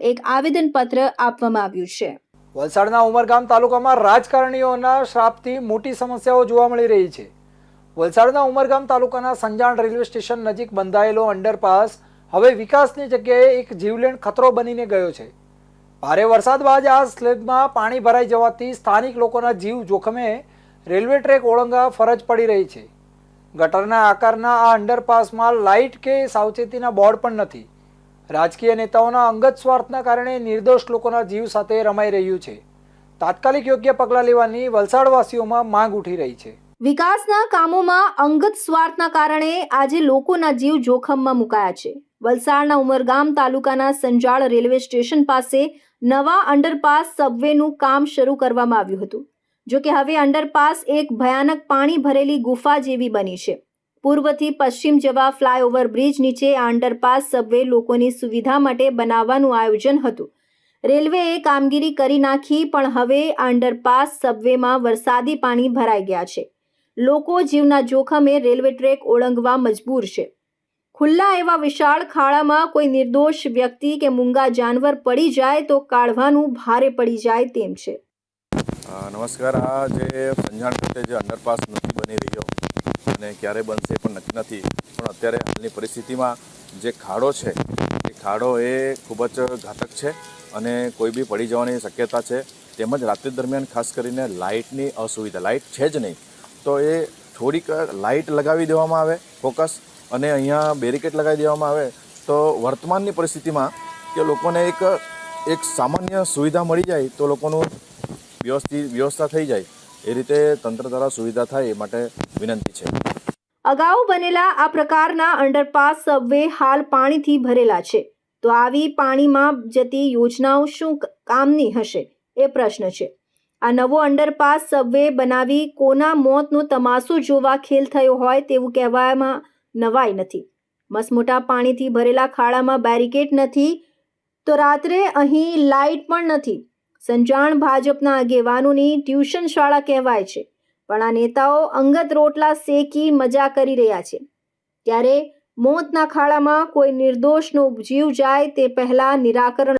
એક આવેદનપત્ર આપવામાં આવ્યું છે. વલસાડના ઉમરગામ તાલુકામાં રાજકારણીઓના શ્રાપથી મોટી સમસ્યાઓ જોવા મળી રહી છે. વલસાડના ઉમરગામ તાલુકાના સંજાણ રેલવે સ્ટેશન નજીક બંધાયેલો અંડરપાસ હવે વિકાસની જગ્યાએ એક જીવલેણ ખતરો બનીને ગયો છે. ભારે વરસાદ બાદ આ સ્લેબમાં પાણી ભરાઈ જવાથી સ્થાનિક લોકોના જીવ જોખમે રેલવે ટ્રેક ઓળંગવા ફરજ પડી રહી છે. ગટરના આકારના આ અંડરપાસમાં લાઇટ કે સાવચેતીના બોર્ડ પણ નથી. રાજકીય નેતાઓના અંગત સ્વાર્થના કારણે નિર્દોષ લોકોના જીવ સાથે રમાઈ રહ્યું છે. તાત્કાલિક યોગ્ય પગલાં લેવાની વલસાડવાસીઓમાં માંગ ઉઠી રહી છે. વિકાસના કામોમાં અંગત સ્વાર્થના કારણે આજે લોકોના જીવ જોખમમાં મુકાયા છે. વલસાડના ઉમરગામ તાલુકાના સંજાળ રેલવે સ્ટેશન પાસે નવા અંડરપાસ સબવેનું કામ શરૂ કરવામાં આવ્યું હતું. જોકે હવે અંડરપાસ એક ભયાનક પાણી ભરેલી ગુફા જેવી બની છે. પૂર્વથી પશ્ચિમ જવા ફ્લાયઓવર બ્રિજ નીચે આ સબવે લોકોની સુવિધા માટે બનાવવાનું આયોજન હતું. રેલવેએ કામગીરી કરી નાખી, પણ હવે આ અંડરપાસ સબવેમાં વરસાદી પાણી ભરાઈ ગયા છે. લોકો જીવના જોખમે રેલવે ટ્રેક ઓળંગવા મજબૂર છે. ખુલ્લા એવા વિશાળ ખાડામાં કોઈ નિર્દોષ વ્યક્તિ કે મૂંગા જાનવર પડી જાય તો કાઢવાનું ભારે પડી જાય તેમ છે. નમસ્કાર. આ જે સંજાણ ખાતે જે અંડરપાસ નથી બની રહ્યો અને ક્યારે બનશે પણ નક્કી નથી. પણ અત્યારે હાલની પરિસ્થિતિમાં જે ખાડો છે, એ ખાડો એ ખૂબ જ ઘાતક છે અને કોઈ બી પડી જવાની શક્યતા છે. તેમજ રાત્રિ દરમિયાન ખાસ કરીને લાઇટની અસુવિધા, લાઇટ છે જ નહીં. તો એ થોડીક લાઇટ લગાવી દેવામાં આવે, ફોકસ, અને અહીંયા બેરિકેડ લગાવી દેવામાં આવે. તો વર્તમાનની પરિસ્થિતિમાં કે લોકોને એક એક સામાન્ય સુવિધા મળી જાય તો લોકોનું વ્યવસ્થિત, વ્યવસ્થા થઈ જાય. એ રીતે તંત્ર દ્વારા સુવિધા થાય એ માટે વિનંતી છે. અગાઉ બનેલા આ પ્રકારના અંડરપાસ સબવે હાલ પાણીથી ભરેલા છે. તો આવી પાણીમાં જતી યોજનાઓ શું કામની હશે? એ પ્રશ્ન છે. આ નવો અંડરપાસ સબવે બનાવી કોના મોતનો તમાસો જોવા ખેલ થયો હોય તેવું કહેવામાં નવાઈ નથી. મસમોટા પાણીથી ભરેલા ખાડામાં બેરિકેડ નથી, તો રાત્રે અહીં લાઇટ પણ નથી. સંજાણ ભાજપના આગેવાનોની ટ્યુશન શાળા કહેવાય છે, પણ આ નેતાઓ અંગત રોટલા શેકી મજા કરી રહ્યા છે. ત્યારે મોતના ખાડામાં કોઈ નિર્દોષનો જીવ જાય તે પહેલા નિરાકરણ